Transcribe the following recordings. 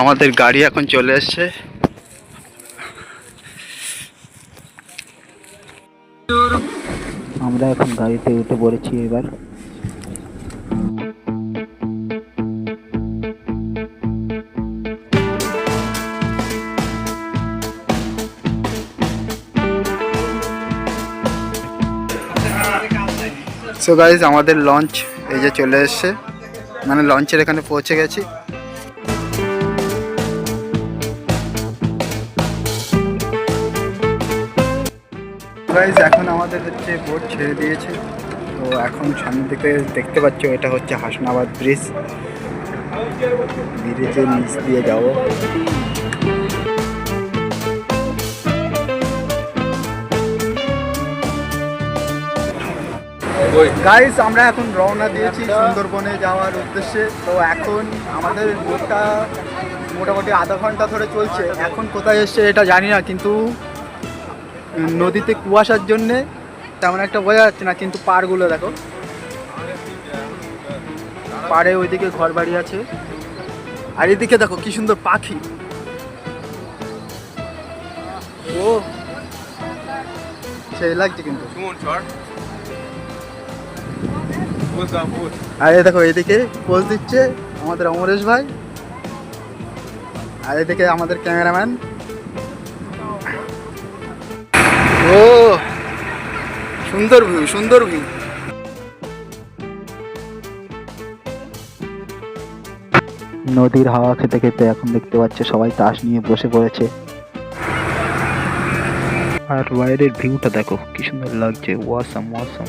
আমাদের গাড়ি এখন চলে এসছে। আমরা এখন গাড়িতে উঠে পড়েছি এবার। সো গাইজ আমাদের লঞ্চ এই যে চলে এসছে। মানে লঞ্চের এখানে পৌঁছে গেছি। গাইজ এখন আমাদের হচ্ছে বোট ছেড়ে দিয়েছে। তো এখন সামনের দিকে দেখতে পাচ্ছ, এটা হচ্ছে হাসনাবাদ ব্রিজ ব্রিজের নিচ দিয়ে যাব। গাইস আমরা এখন রওনা দিয়েছি সুন্দরবনে যাওয়ার উদ্দেশ্যে। তো এখন আমাদের বোটটা মোটামুটি আধা ঘণ্টা ধরে চলছে। এখন কোথায় এসছে এটা জানি না, কিন্তু নদীতে কুয়াশার জন্যে তেমন একটা বোঝা যাচ্ছে না কিন্তু পাড়গুলো দেখো। পাড়ে ওইদিকে ঘর বাড়ি আছে। আর এদিকে দেখো কি সুন্দর পাখি। ও সেই লাগছে কিন্তু। আর এই দেখো এদিকে পোজ দিচ্ছে আমাদের অমরেশ ভাই। আর এদিকে আমাদের ক্যামেরাম্যান। সুন্দর ভিউ সুন্দর ভিউ। নদীর হাওয়া খেতে খেতে এখন দেখতে পাচ্ছে সবাই তাস নিয়ে বসে পড়েছে। আর বাইরের ভিউটা দেখো, কি সুন্দর লাগছে। ওয়াসাম ওয়াসাম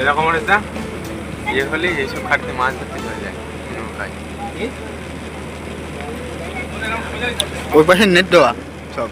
এরকম একটা ইয়ে হলে এইসব খাটতে মাছ ধরতে চলে যায় নৌকায় ওই পাশে নেট দেওয়া সব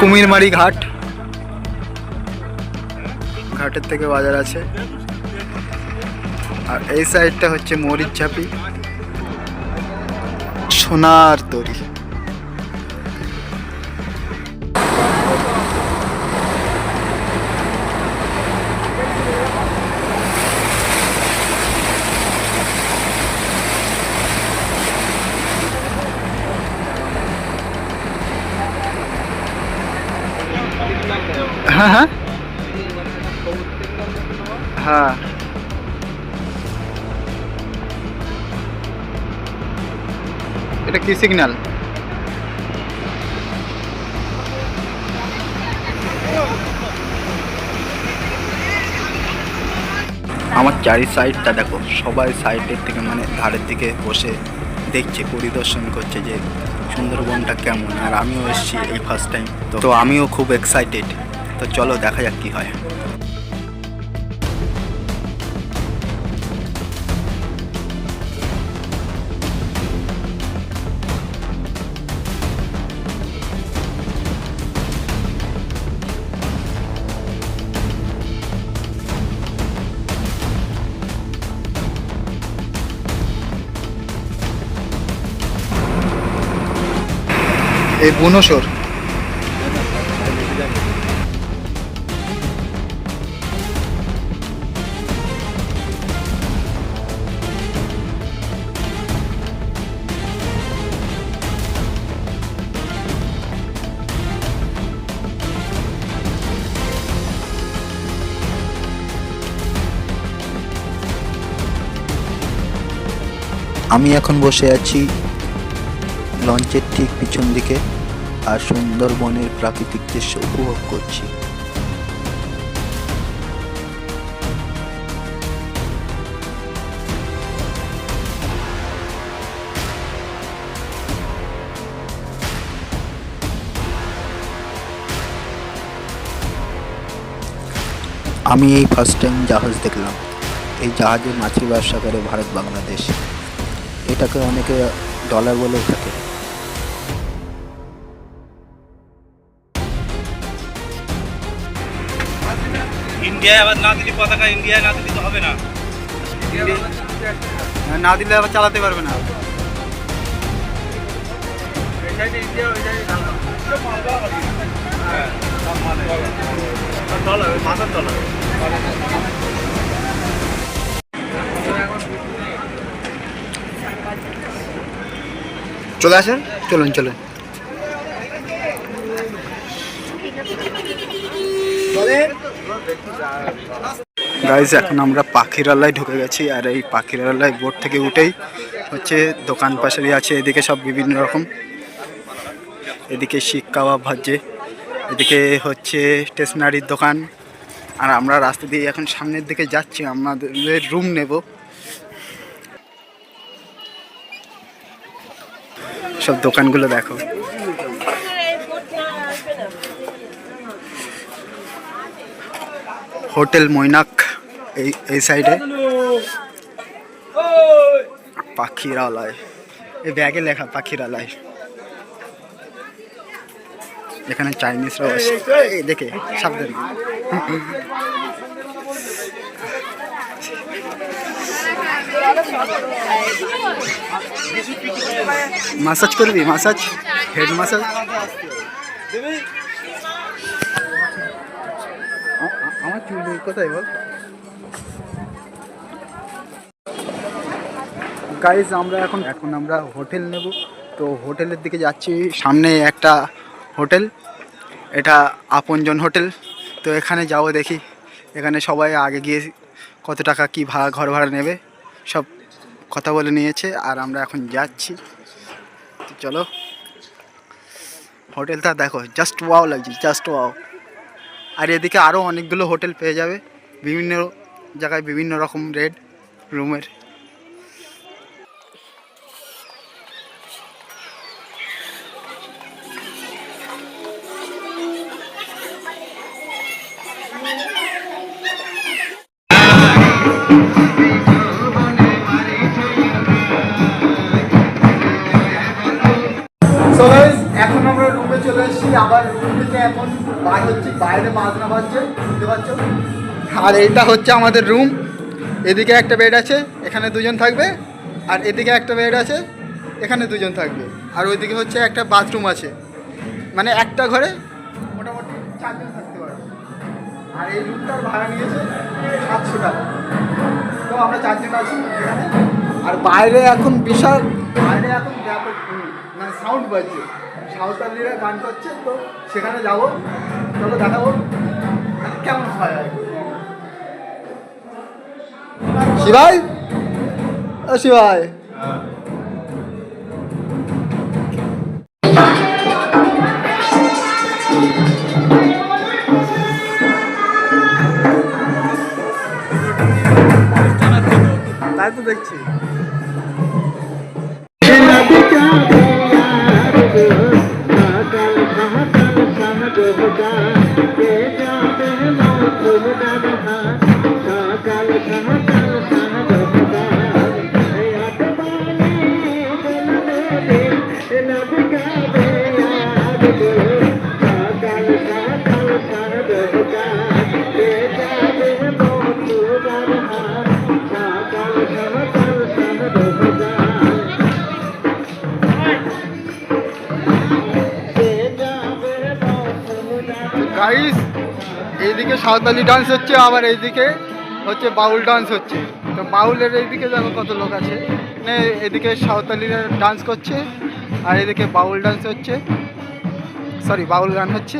কুমিরমারি ঘাট। ঘাটের থেকে বাজার আছে। আর এই সাইডটা হচ্ছে মরিচ ঝাপি সোনার তরি। হ্যাঁ হ্যাঁ। হ্যাঁ। এটা কি সিগন্যাল আমার চারি সাইডটা দেখো, সবাই সাইডের থেকে মানে ধারের দিকে বসে দেখছে, পরিদর্শন করছে যে সুন্দরবনটা কেমন। আর আমিও এসেছি এই ফার্স্ট টাইম তো আমিও খুব এক্সাইটেড তো চলো দেখা যাক কি হয়। এই বুনসর আমি এখন বসে আছি লঞ্চের ঠিক পিছন দিকে আর সুন্দরবনের প্রাকৃতিক দৃশ্য উপভোগ করছি। আমি এই ফার্স্ট টাইম জাহাজ দেখলাম। এই জাহাজে মাছি ব্যবসা করে ভারত বাংলাদেশ এটাকে অনেকে ডলার বলেও থাকে। ইন্ডিয়ায় আবার না দিলে পতাকা ইন্ডিয়ায় না দিলে তো হবে না। না দিলে আবার চালাতে পারবে না। চলে আসেন, চলুন চলুন। গাইজ এখন আমরা পাখিরালয় ঢুকে গেছি, আর এই পাখিরালয় বোট থেকে উঠেই হচ্ছে দোকান পাশারি আছে, এদিকে সব বিভিন্ন রকম। এদিকে শিক কাবাব ভাজছে এদিকে হচ্ছে স্টেশনারির দোকান। আর আমরা রাস্তা দিয়ে এখন সামনের দিকে যাচ্ছি, আমাদের রুম নেব। সব দোকানগুলো দেখো। হোটেল মৈনাক, এই এই সাইডে। পাখিরালয়। এই ব্যাগে লেখা পাখিরালয়। এখানে চাইনিজরাও আছে। দেখে, সাবধানে। মাসাজ করবি? মাসাজ হেড মাসাজ আমার চুল কোথায় বল? গাইজ আমরা এখন এখন আমরা হোটেল নেব। তো হোটেলের দিকে যাচ্ছি। সামনে একটা হোটেল। এটা আপনজন হোটেল। তো এখানে যাব দেখি। এখানে সবাই আগে গিয়ে কত টাকা কি ভাড়া, ঘর ভাড়া নেবে। সব কথা বলে নিয়েছে, আর আমরা এখন যাচ্ছি। চলো, হোটেলটা দেখো জাস্ট ওয়াও লাগছে জাস্ট ওয়াও আর এদিকে আরও অনেকগুলো হোটেল পেয়ে যাবে, বিভিন্ন জায়গায় বিভিন্ন রকম রেড রুমের। চলে এসেছি আবার রুম থেকে এখন বাইরে হচ্ছে, বাইরে বাজনা বাজছে, বুঝতে পারছ? আর এইটা হচ্ছে আমাদের রুম, এদিকে একটা বেড আছে, এখানে দুজন থাকবে, আর এদিকে একটা বেড আছে, এখানে দুজন থাকবে, আর ওইদিকে হচ্ছে একটা বাথরুম আছে। মানে একটা ঘরে মোটামুটি চারজন থাকতে পারবে। আর এই রুমটার ভাড়া নিয়েছে সাতশো টাকা। তো আমরা চারজন আছি এখানে। আর বাইরে এখন বিশাল, বাইরে এখন ব্যাপক মানে সাউন্ড বাজছে। সাঁওতালিরা গান করছে তো সেখানে যাব। চলো দেখাবো কেমন হয় আর। শিবাই? ও শিবাই। তাই তো দেখছি। সাঁওতালি ডান্স হচ্ছে, আবার এইদিকে হচ্ছে বাউল ডান্স হচ্ছে। তো বাউলের এইদিকে দেখো কত লোক আছে। মানে এদিকে সাঁওতালিরা ডান্স করছে, আর এদিকে বাউল ডান্স হচ্ছে। সরি বাউল গান হচ্ছে।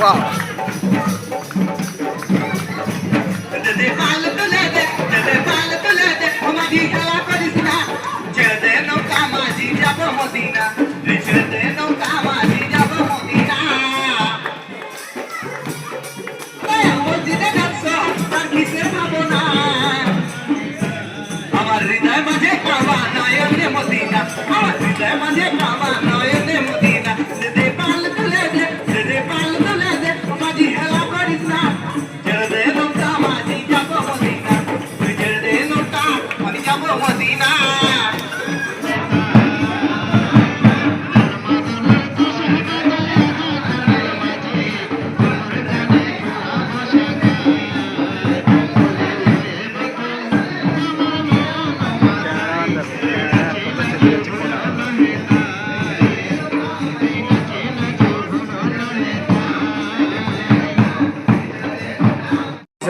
Wow. ভালো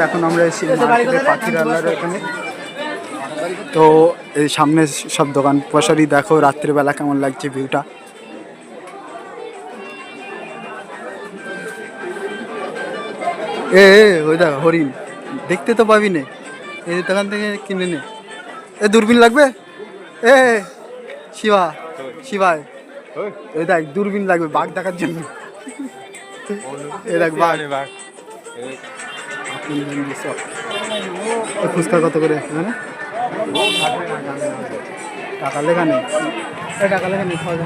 এখন আমরা এসেছি মার্কেটে পাখির আল্লাহর এখানে তো এই সামনে সব দোকান পশারি দেখো রাত্রিবেলা কেমন লাগছে ভিউটা এ এ, ওই দেখ হরিণ। দেখতে তো পাবি নে। এই দোকান থেকে কিনে নে। এ দূরবীন লাগবে? এ শিবা শিবায়। ওই দেখ দূরবীন লাগবে বাঘ দেখার জন্য। এ দেখ বাঘ। এই করে? এখানে টাকা লেখা নেই। টাকা লেখা নেই, খাওয়া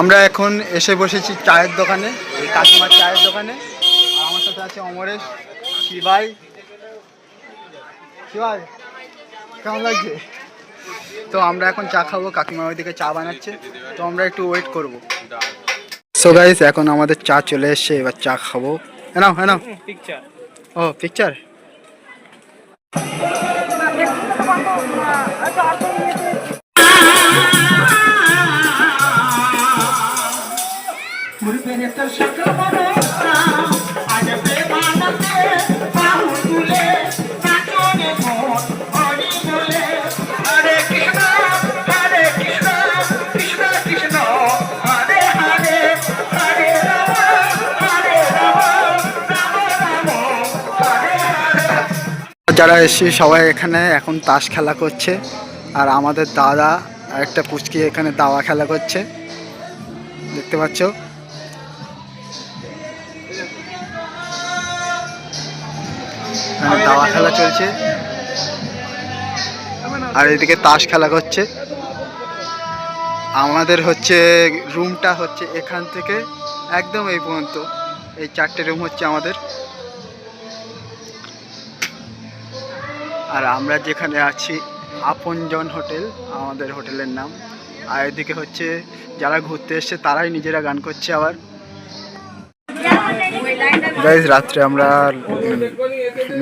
আমরা এখন এসে বসেছি চায়ের দোকানে, এই কাকিমার চায়ের দোকানে। আমার সাথে আছে অমরেশ, শিবাই। শিবাই, কেমন লাগছে? তো আমরা এখন চা খাব, কাকিমা ওইদিকে চা বানাচ্ছে। তো আমরা একটু ওয়েট করব। সো গাইস এখন আমাদের চা চলে এসছে এবার চা খাব। হ্যাঁ হ্যাঁ পিকচার ও পিকচার মুরবেন একটা শাখা মনে আজ বেমানতে যারা এসছে সবাই এখানে এখন তাস খেলা করছে, আর আমাদের দাদা একটা পুচকি এখানে দাওয়া খেলা করছে। দেখতে পাচ্ছ? দাওয়া খেলা চলছে। আর এদিকে তাস খেলা করছে। আমাদের হচ্ছে রুমটা হচ্ছে এখান থেকে একদম এই পর্যন্ত। এই চারটে রুম হচ্ছে আমাদের। আর আমরা যেখানে আছি, আপনজন হোটেল, আমাদের হোটেলের নাম। আর এদিকে হচ্ছে, যারা ঘুরতে এসছে, তারাই নিজেরা গান করছে আবার। রাত্রে আমরা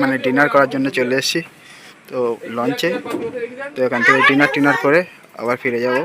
মানে ডিনার করার জন্য চলে এসেছি। তো লঞ্চে তো এখান থেকে ডিনার টিনার করে আবার ফিরে যাব।